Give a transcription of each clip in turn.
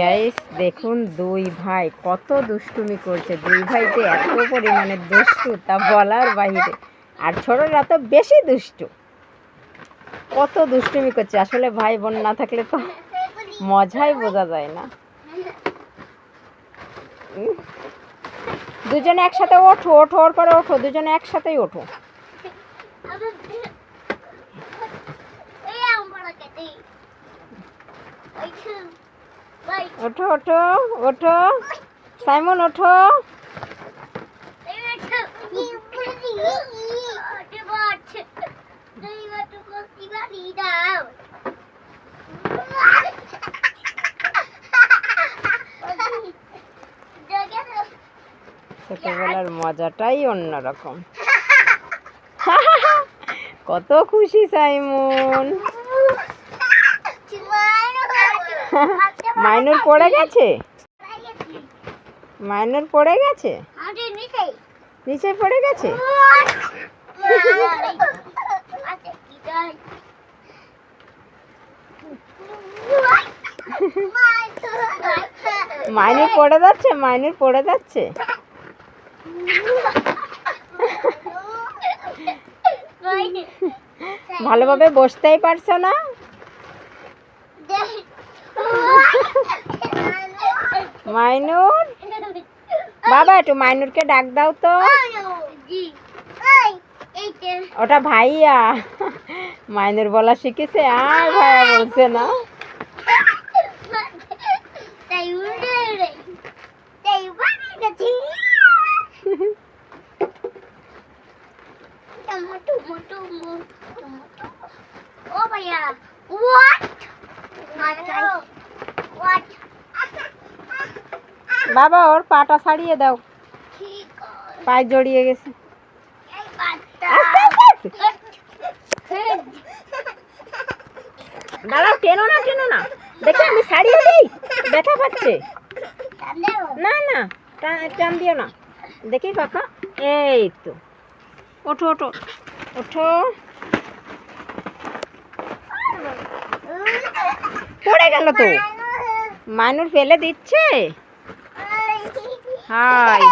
Guys দেখুন দুই ভাই কত দুষ্টুমি করছে। দুই ভাই যে এত পরিমাণে দুষ্টু, তা বলার বাইরে আর ছোটরা তো বেশি দুষ্টু। কত দুষ্টুমি করছে। আসলে ভাই বোন না থাকলে তো মজাই বোঝা যায় না। দুজনে একসাথে ওঠো ওঠো, ওর পরে ওঠো। দুজনে একসাথেই ওঠো। ওঠো ওঠো ওঠো। সাইমন ওঠো। ছোটবেলার মজাটাই অন্যরকম। কত খুশি সাইমন। মাইনুর পড়ে গেছে? মাইনুর পড়ে গেছে? নিচে পড়ে গেছে? মাইনুর পড়ে যাচ্ছে? মাইনুর পড়ে যাচ্ছে? ভালোভাবে বসতেই পারছ না? মাইনুর? বাবা একটু মাইনুরকে ডাক দাও তো। ওটা ভাইয়া। মাইনুর বলা শিখেছে আর ভাইয়া বলছে না। what? বাবা, ওর পাটা ছাড়িয়ে দাও। পায়ে জড়িয়ে গেছে। দাঁড়াও, টেনো না টেনো না। দেখো, আমি ছাড়িয়ে দিই। ব্যথা পাচ্ছে। না না, টান- দিও না। দেখি পাখা এই তো। ওঠো ওঠো। ওঠো। পড়ে গেল তো। মানুষ ফেলে দিচ্ছে? হাই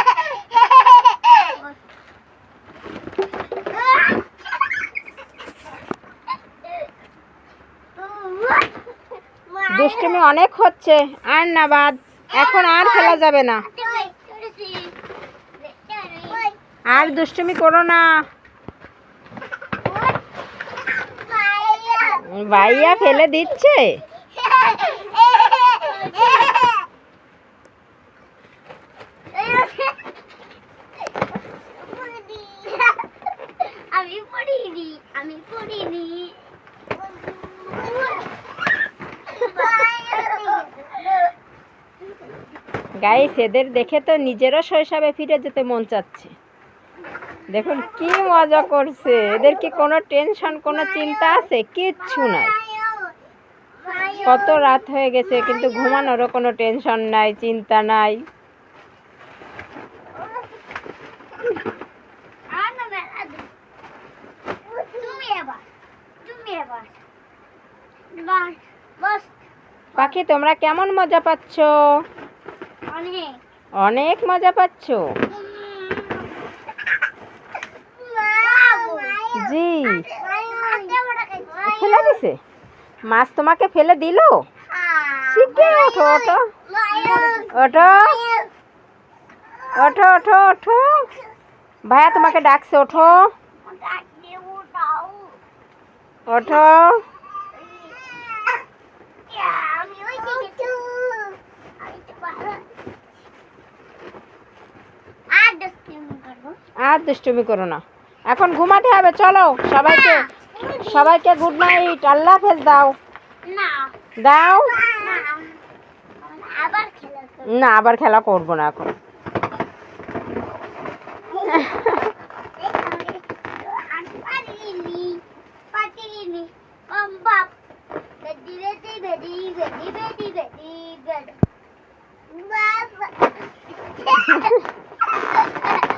দুষ্টুমি অনেক হচ্ছে। আর না বাদ, এখন আর খেলা যাবে না। আর দুষ্টুমি করো না। ভাইয়া ফেলে দিচ্ছে আমি পড়িনি আমি পড়িনি গাইস এদের দেখে তো নিজেরও শৈশবে ফিরে যেতে মন চাচ্ছে। দেখুন, কি মজা করছে। এদের কি কোনো টেনশন কোনো চিন্তা আছে? কিচ্ছু নাই। কত রাত হয়ে গেছে, কিন্তু ঘুমানোরও কোনো টেনশন নাই, চিন্তা নাই। পাখি, তোমরা কেমন মজা পাচ্ছ? অনেক। মজা পাচ্ছ। জি। ফেলে দিছে? মাছ তোমাকে ফেলে দিল? শিখে ওঠো ওঠো। ওঠো। ওঠো ওঠো ওঠো। ভাইয়া তোমাকে ডাকছে, ওঠো। ওঠো। আর দুষ্টুমি করো না। এখন ঘুমাতে হবে চলো সবাইকে সবাইকে গুড নাইট আল্লাহ হাফেজ দাও। দাও। না আবার খেলা করব না এখন।